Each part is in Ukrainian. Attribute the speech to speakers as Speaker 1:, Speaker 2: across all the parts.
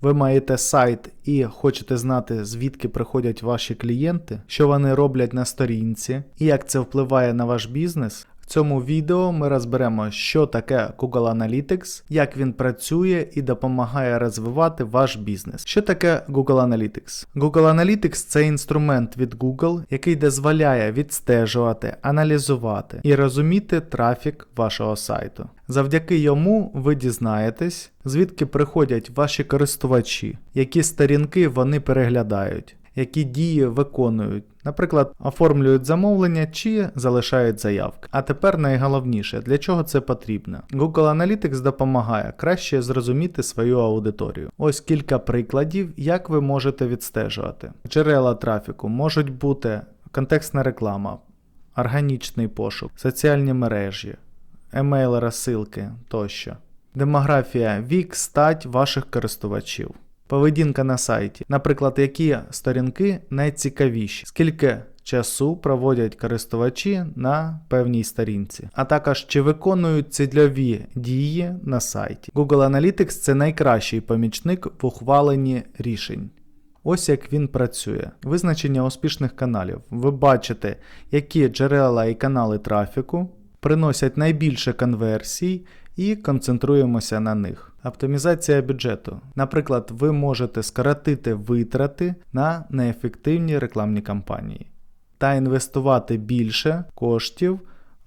Speaker 1: Ви маєте сайт і хочете знати, звідки приходять ваші клієнти, що вони роблять на сторінці і як це впливає на ваш бізнес. Цьому відео ми розберемо, що таке Google Analytics, як він працює і допомагає розвивати ваш бізнес. Що таке Google Analytics? Google Analytics це інструмент від Google, який дозволяє відстежувати, аналізувати і розуміти трафік вашого сайту. Завдяки йому ви дізнаєтесь, звідки приходять ваші користувачі, які сторінки вони переглядають, які дії виконують, наприклад, оформлюють замовлення чи залишають заявки. А тепер найголовніше, для чого це потрібно. Google Analytics допомагає краще зрозуміти свою аудиторію. Ось кілька прикладів, як ви можете відстежувати. Джерела трафіку можуть бути контекстна реклама, органічний пошук, соціальні мережі, емейл розсилки тощо. Демографія вік, стать ваших користувачів. Поведінка на сайті, наприклад, які сторінки найцікавіші, скільки часу проводять користувачі на певній сторінці, а також чи виконують цільові дії на сайті. Google Analytics це найкращий помічник в ухваленні рішень. Ось як він працює. Визначення успішних каналів. Ви бачите, які джерела і канали трафіку приносять найбільше конверсій і концентруємося на них. Оптимізація бюджету. Наприклад, ви можете скоротити витрати на неефективні рекламні кампанії та інвестувати більше коштів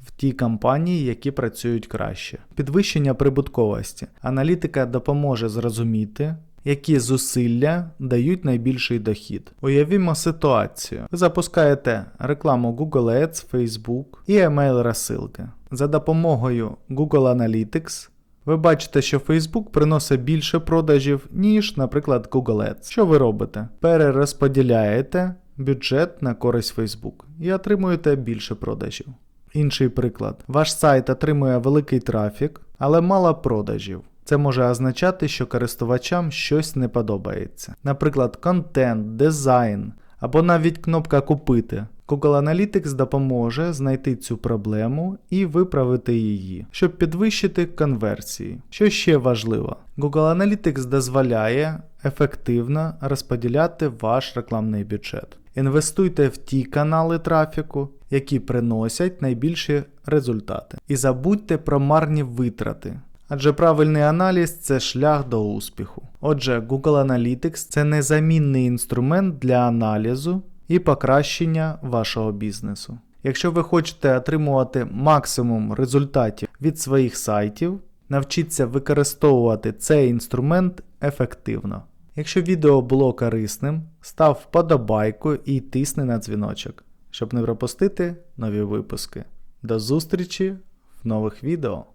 Speaker 1: в ті компанії, які працюють краще. Підвищення прибутковості. Аналітика допоможе зрозуміти, які зусилля дають найбільший дохід. Уявімо ситуацію. Ви запускаєте рекламу Google Ads, Facebook і email розсилки. За допомогою Google Analytics ви бачите, що Facebook приносить більше продажів, ніж, наприклад, Google Ads. Що ви робите? Перерозподіляєте бюджет на користь Facebook і отримуєте більше продажів. Інший приклад. Ваш сайт отримує великий трафік, але мало продажів. Це може означати, що користувачам щось не подобається. Наприклад, контент, дизайн або навіть кнопка Купити. Google Analytics допоможе знайти цю проблему і виправити її, щоб підвищити конверсії. Що ще важливо, Google Analytics дозволяє ефективно розподіляти ваш рекламний бюджет. Інвестуйте в ті канали трафіку, які приносять найбільші результати. І забудьте про марні витрати. Адже правильний аналіз це шлях до успіху. Отже, Google Analytics це незамінний інструмент для аналізу і покращення вашого бізнесу. Якщо ви хочете отримувати максимум результатів від своїх сайтів, навчіться використовувати цей інструмент ефективно. Якщо відео було корисним, став вподобайку і тисни на дзвіночок, щоб не пропустити нові випуски. До зустрічі в нових відео!